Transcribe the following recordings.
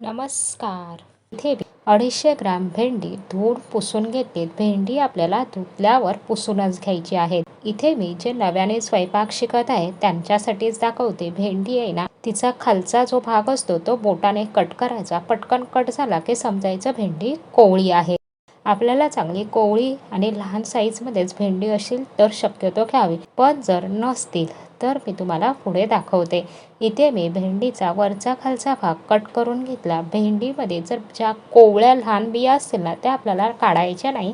नमस्कार. इथे अडीचशे ग्राम भेंडी धुवून पुसून घेते. भेंडी आपल्याला धुतल्यावर पुसूनच घ्यायची आहे. इथे मी जे नव्याने स्वयंपाक शिकत आहे त्यांच्यासाठीच दाखवते. भेंडी आहे ना तिचा खालचा जो भाग असतो तो बोटाने कट करायचा. पटकन कट झाला की समजायचं भेंडी कोवळी आहे. आपल्याला चांगली कोवळी आणि लहान साईजमध्येच भेंडी असेल तर शक्यतो घ्यावी. पण जर नसतील तर मी तुम्हाला पुढे दाखवते. इथे मी भेंडीचा वरचा खालचा भाग कट करून घेतला. भेंडीमध्ये जर ज्या कोवळ्या लहान बिया असतील ना त्या आपल्याला काढायच्या नाही.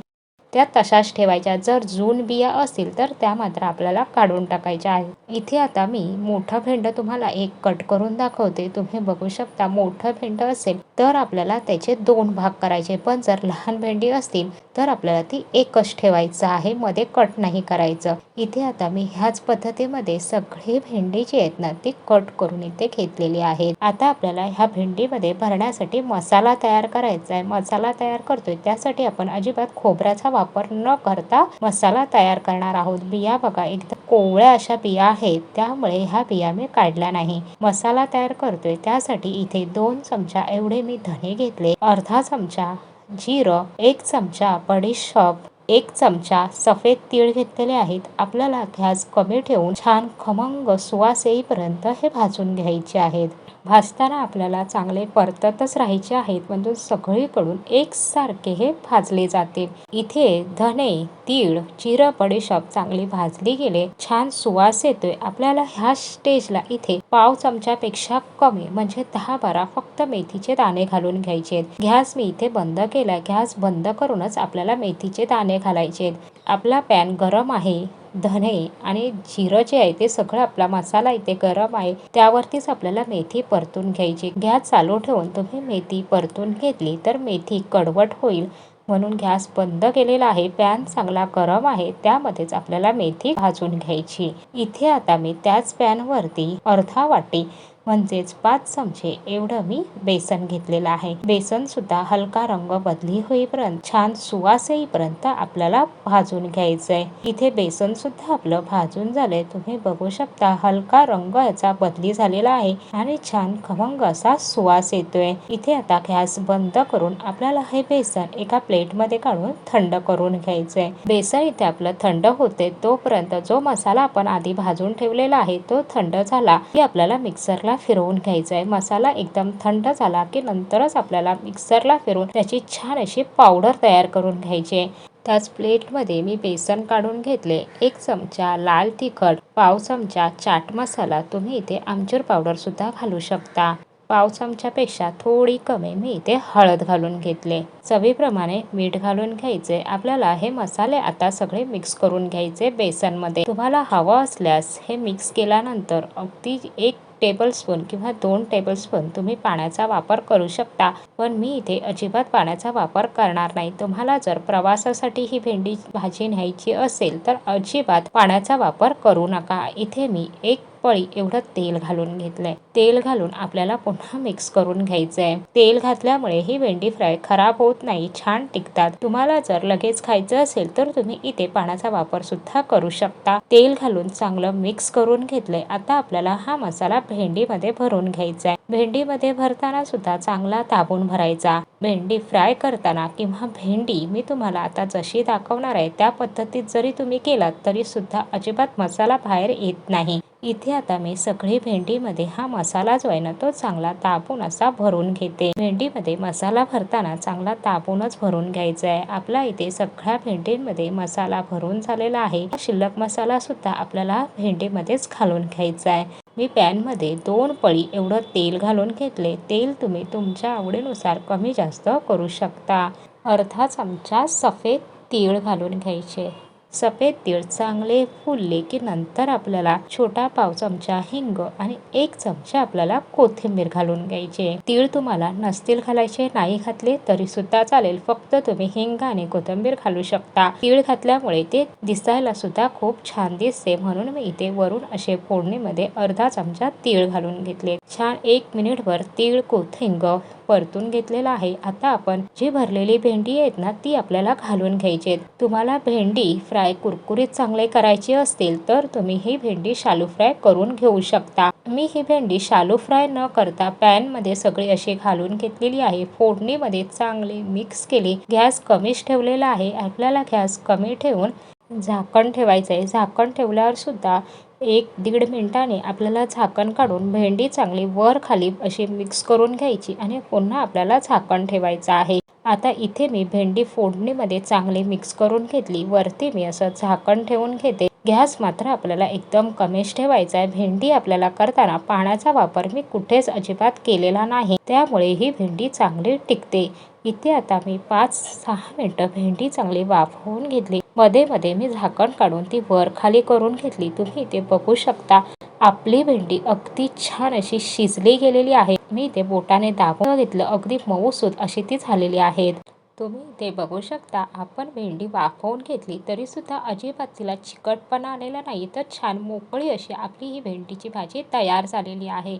त्या तशाच ठेवायच्या. जर जून बिया असतील तर त्या मात्र आपल्याला काढून टाकायच्या आहेत. इथे आता मी मोठं भेंड तुम्हाला एक कट करून दाखवते. तुम्ही बघू शकता मोठं भेंड असेल तर आपल्याला त्याचे दोन भाग करायचे. पण जर लहान भेंडी असतील तर आपल्याला ती एकच ठेवायचं आहे. मध्ये कट नाही करायचं. इथे आता मी ह्याच पद्धतीमध्ये सगळे भेंडी जी आहेत ना ती कट करून इथे घेतलेली आहेत. आता आपल्याला ह्या भेंडीमध्ये भरण्यासाठी मसाला तयार करायचा आहे. मसाला तयार करतोय. त्यासाठी आपण अजिबात खोबऱ्याचा वापर न करता मसाला तयार करणार आहोत. बिया बघा एकदम कोवळ्या अशा बिया आहेत. त्यामुळे ह्या बिया मी काढल्या नाही. मसाला तयार करतोय. त्यासाठी इथे दोन चमचा एवढे मी धने घेतले. अर्धा चमचा जिरं एक चमचा बडीशॉप एक चमचा सफेद तीळ घेतलेले आहेत. आपल्याला गॅस कमी ठेवून छान खमंग सुवास येईपर्यंत हे भाजून घ्यायचे आहेत. भाजताना आपल्याला चांगले परततच राहायचे आहेत. म्हणजे सगळीकडून एकसारखे हे भाजले जाते. इथे धने तीळ जिरं बडीशॉप चांगली भाजली गेले छान सुवास येतोय. आपल्याला ह्या स्टेजला इथे पाव चमच्यापेक्षा कमी म्हणजे दहा बारा फक्त मेथीचे दाणे घालून घ्यायचे गॅस मी इथे बंद केला गॅस बंद करूनच आपल्याला मेथीचे दाणे घालायचे आपला पॅन गरम आहे धने आणि जिरं जे आहे ते सगळं आपला मसाला इथे गरम आहे त्यावरतीच आपल्याला मेथी परतून घ्यायची. गॅस चालू ठेवून तुम्ही मेथी परतून घेतली तर मेथी कडवट होईल. म्हणून गॅस बंद केलेला आहे पॅन चांगला गरम आहे त्यामध्येच आपल्याला मेथी भाजून घ्यायची. इथे आता मी त्याच पॅनवरती अर्धा वाटी म्हणजेच पाच चमचे एवढं मी बेसन घेतलेलं आहे. बेसन सुद्धा हलका रंग बदली होईपर्यंत छान सुवास येईपर्यंत आपल्याला भाजून घ्यायचंय. इथे बेसन सुद्धा आपलं भाजून झालंय. तुम्ही बघू शकता हलका रंग याचा बदली झालेला आहे आणि छान खमंग असा सुवास येतोय. इथे आता गॅस बंद करून आपल्याला हे बेसन एका प्लेटमध्ये काढून थंड करून घ्यायचंय. बेसन इथे आपलं थंड होते तोपर्यंत जो मसाला आपण आधी भाजून ठेवलेला आहे तो थंड झाला की आपल्याला मिक्सरला फिरवून घ्यायचा आहे मसाला एकदम थंड झाला की नंतरच आपल्याला मिक्सरला फिरवून त्याची छान अशी पावडर तयार करून घ्यायची आहे. त्याच प्लेटमध्ये मी बेसन काढून घेतले एक चमचा लाल तिखट पाव चमचा चाट मसाला. तुम्ही इथे आमचूर पावडर सुद्धा घालू शकता. पाव चमच्यापेक्षा थोडी कमी मी इथे हळद घालून घेतले. चवीप्रमाणे मीठ घालून घ्यायचे. आपल्याला हे मसाले आता सगळे मिक्स करून घ्यायचे बेसनमध्ये. तुम्हाला हवं असल्यास हे मिक्स केल्यानंतर अगदी एक टेबलस्पून किंवा दोन टेबलस्पून तुम्ही पाण्याचा वापर करू शकता. पण मी इथे अजिबात पाण्याचा वापर करणार नाही. तुम्हाला जर प्रवासासाठी ही भेंडी भाजी न्यायची असेल तर अजिबात पाण्याचा वापर करू नका. इथे मी एक पळी एवढं तेल घालून घेतलंय. तेल घालून आपल्याला पुन्हा मिक्स करून घ्यायचं आहे तेल घातल्यामुळे ही भेंडी फ्राय खराब होत नाही छान टिकतात. तुम्हाला जर लगेच खायचं असेल तर तुम्ही इथे पाण्याचा वापर सुद्धा करू शकता. तेल घालून चांगलं मिक्स करून घेतलंय. आता आपल्याला हा मसाला भेंडीमध्ये भरून घ्यायचा आहे भेंडीमध्ये भरताना सुद्धा चांगला दाबून भरायचा. भेंडी फ्राय करताना किंवा भेंडी मी तुम्हाला आता जशी दाखवणार आहे त्या पद्धतीत जरी तुम्ही केलात तरी सुद्धा अजिबात मसाला बाहेर येत नाही. इथे आता मी सगळी भेंडीमध्ये हा मसाला जो आहे ना तो चांगला तापून असा भरून घेते. भेंडीमध्ये मसाला भरताना चांगला तापूनच भरून घ्यायचा आहे. आपला इथे सगळ्या भेंडींमध्ये मसाला भरून झालेला आहे. शिल्लक मसाला सुद्धा आपल्याला भेंडीमध्येच घालून घ्यायचा आहे. मी पॅनमध्ये दोन पळी एवढं तेल घालून घेतले तेल तुम्ही तुमच्या आवडीनुसार कमी जास्त करू शकता. अर्धा चमचा सफेद तीळ घालून घ्यायचे. सफेद तीळ चांगले फुलले की नंतर आपल्याला छोटा पाव चमचा हिंग आणि एक चमचा आपल्याला कोथिंबीर घालून घ्यायचे. तीळ तुम्हाला नसतील घालायचे नाही घातले तरी सुद्धा चालेल. फक्त तुम्ही हिंग आणि कोथिंबीर घालू शकता. तीळ घातल्यामुळे ते दिसायला सुद्धा खूप छान दिसते. म्हणून मी इथे वरून असे फोडणीमध्ये अर्धा चमचा तीळ घालून घेतले. छान एक मिनिटभर तीळ कोथिंग परतून घेतलेला आहे. आता आपण जी भरलेली भेंडी आहेत ना ती आपल्याला घालून घ्यायची आहेत तुम्हाला भेंडी फ्राय कुरकुरीत चांगले करायची असतील तर तुम्ही ही भेंडी शालू फ्राय करून घेऊ शकता. मी ही भेंडी शालू फ्राय न करता पॅनमध्ये सगळी अशी घालून घेतलेली आहे. फोडणीमध्ये चांगले मिक्स केले. गॅस कमीच ठेवलेला आहे. आपल्याला गॅस कमी ठेवून झाकण ठेवायचं आहे झाकण ठेवल्यावर सुद्धा एक दीड मिनटाने आपल्याला झाकण काढून भेंडी चांगली वर खाली अशी मिक्स करून घ्यायची आणि पुन्हा आपल्याला झाकण ठेवायचं आहे. आता इथे मी भेंडी फोडणीमध्ये चांगली मिक्स करून घेतली. वरती मी असं झाकण ठेवून घेते. गॅस मात्र आपल्याला एकदम कमीच ठेवायचा आहे भेंडी आपल्याला करताना पाण्याचा वापर मी कुठेच अजिबात केलेला नाही. त्यामुळे ही भेंडी चांगली टिकते. इथे आता मी पाच सहा मिनटं भेंडी चांगली वाफवून घेतली. मध्ये मध्ये मी झाकण काढून ती वर खाली करून घेतली. तुम्ही इथे बघू शकता. आपली भेंडी अगदी छान अशी शिजली गेलेली आहे. मी ते बोटाने दाबून घेतलं. अगदी मऊसूद अशी ती झालेली आहेत. तुम्ही इथे बघू शकता. आपण भेंडी वाफवून घेतली तरी सुद्धा अजिबात तिला चिकटपणा आलेला नाही. तर छान मोकळी अशी आपली ही भेंडीची भाजी तयार झालेली आहे.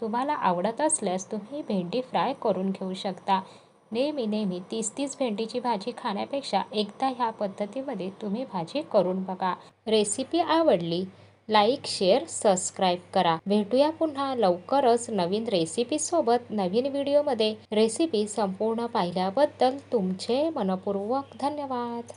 तुम्हाला आवडत असल्यास तुम्ही भेंडी फ्राय करून घेऊ शकता. नेहमी नेहमी तीस तीस भेंडीची भाजी खाण्यापेक्षा एकदा ह्या पद्धतीमध्ये तुम्ही भाजी करून बघा. रेसिपी आवडली लाईक शेअर सबस्क्राईब करा. भेटूया पुन्हा लवकरच नवीन रेसिपीसोबत नवीन व्हिडिओमध्ये. रेसिपी संपूर्ण पाहिल्याबद्दल तुमचे मनपूर्वक धन्यवाद.